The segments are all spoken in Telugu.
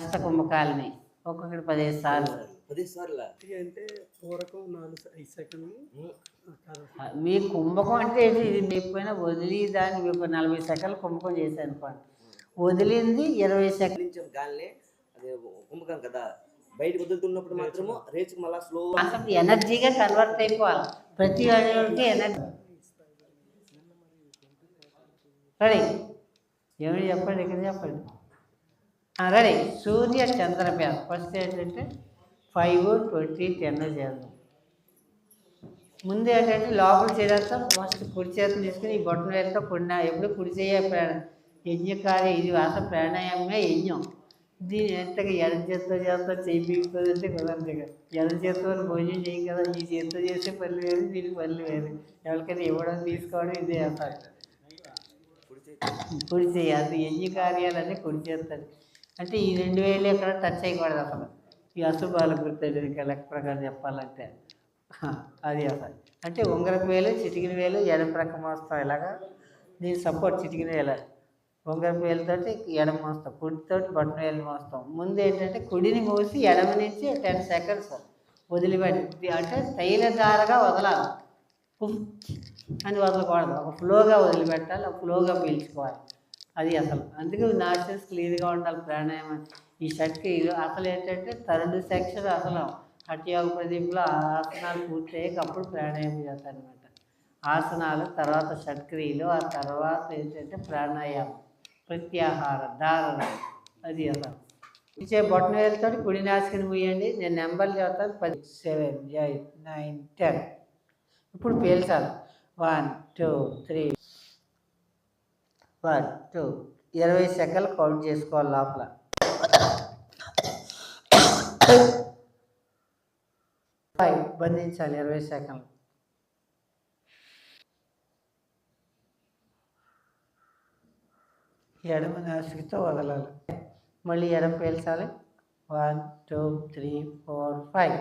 అష్ట కుంభకాలని ఒక్కొక్కటి పదిహేను సార్లు. పది సార్లు? అంటే పూరకం నాలుగు ఐదు సెకండ్లు. కాదు మీ కుంభకం అంటే? ఇది మీకు పైన వదిలి దాన్ని మీకు నలభై సెకండ్లు కుంభకం చేశాను అనుకోండి వదిలింది ఇరవై సెకండ్ నుంచి గాలిని అది కుంభకం కదా. బయటకు వదులుతున్నప్పుడు మాత్రము రేచుకు మళ్ళా స్లో అసలు ఎనర్జీగా కన్వర్ట్ అయిపోవాలి. ప్రతి అడుగుకి ఎనర్జీ. రెడీ? ఏమిటి చెప్పండి? ఇక్కడ చెప్పండి. రెడీ సూర్య చంద్రపేద ఫస్ట్ ఏంటంటే ఫైవ్ ట్వంటీ టెన్ చేద్దాం ముందు ఏంటంటే లోపల చేయడంతో ఫస్ట్ కుడి చేతులు తీసుకుని ఈ బొట్టలు వేలతో కుడిన ఎప్పుడు కుడి చేయ ప్రాణ యజ్ఞకార్య ఇది వాస ప్రాణాయామే యజ్ఞం. దీని ఎంతగా ఎడ చేత్తో చేస్తా చేయించుకోదంటే కుదరదు ఇక ఎడ చేత్తో భోజనం చేయం కదా ఈ చేత్తో చేసే పనులు వేరు దీనికి పనులు వేరు ఎవరికైనా ఇవ్వడం తీసుకోవడం ఇదే చేస్తారు. కుడి చేయాలి అది యజ్ఞ కార్యాలన్నీ కుడి చేస్తాడు అంటే ఈ రెండు వేలు ఎక్కడ టచ్ చేయకూడదు అసలు. ఈ అశుభాలకు గుర్తుంది ఇంకా లెక్క ప్రకారం చెప్పాలంటే అది అసలు. అంటే ఉంగరపు వేలు చిటికిన వేలు ఎడం ప్రక్క మోస్తాం ఇలాగా దీని సపోర్ట్ చిటికిన వేల. ఉంగరపు వేలుతోటి ఎడమ మోస్తాం కుడితోటి బట్టన వేలు మోస్తాం. ముందు ఏంటంటే కుడిని మోసి ఎడమ నుంచి టెన్ సెకండ్స్ వదిలిపెట్టి అంటే తైలధారగా వదలాలి. ఉఫ్ అని వదలకూడదు. ఒక ఫ్లోగా వదిలిపెట్టాలి ఒక ఫ్లోగా పీల్చుకోవాలి. అది అసలు. అందుకే నాట్యస్ క్లియర్గా ఉండాలి ప్రాణాయామం. ఈ షట్కి అసలు ఏంటంటే థర్డ్ సెక్షన్ అసలు. హఠయోగ ప్రదీప్లో ఆసనాలు పూర్తయ్యాక అప్పుడు ప్రాణాయామం చేస్తారనమాట ఆసనాలు తర్వాత షట్క్రియలు ఆ తర్వాత ఏంటంటే ప్రాణాయామం. ప్రత్యాహార ధారణ. అది అసలు. ఇచ్చే బొట్టన వేలతో కుడి నాసికని ముయ్యండి నేను నెంబర్లు చెప్తాను. పది సెవెన్ ఎయిట్ నైన్ టెన్. ఇప్పుడు పేల్చాలి. One two three. One two. ఇరవై సెకండ్లు కౌంట్ చేసుకోవాలి లోపల. ఫైవ్. బంధించాలి ఇరవై సెకండ్లు. ఎడమ నాసికతో వదలాలి. మళ్ళీ ఎడమ పేల్చాలి. One two three four five.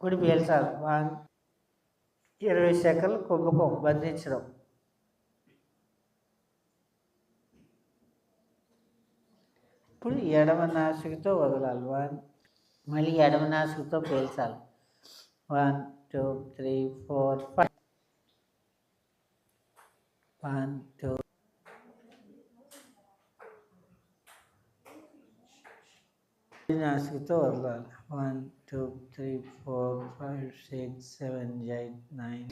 గుడి పేల్చాలి వన్ ఇరవై సెకండ్లు కుంభకం బంధించడం. ఇప్పుడు ఎడమ నాసికతో వదలాలి. వన్ మళ్ళీ ఎడమ నాసికతో పేల్చాలి. One two three four five. One two నాసికతో వదలాలి one two three four five six seven eight nine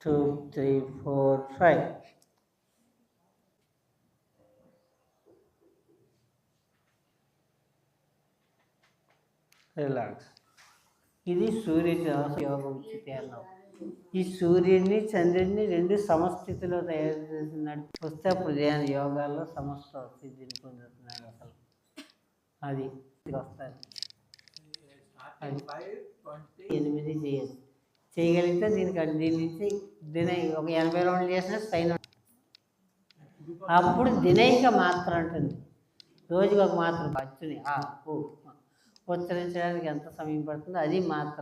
two three four five relax ఇది సూర్య యోగ ఉచిత ఈ సూర్యుడిని చంద్రుడిని రెండు సమస్థితిలో తయారు చేసినట్టు పుస్తక వస్తే అప్పుడు యోగాల్లో సమస్త సిద్ధిని పొందుతుంది. అది వస్తుంది. ఎనిమిది చేయాలి. చేయగలిగితే దీనికి దీని నుంచి దినై ఒక ఎనభై రౌండ్లు చేసిన సైన్ అప్పుడు దినైక మాత్ర ఉంటుంది. రోజుకి ఒక మాత్ర అచ్చుని ఆ ఉచ్చరించడానికి ఎంత సమయం పడుతుందో అది మాత్ర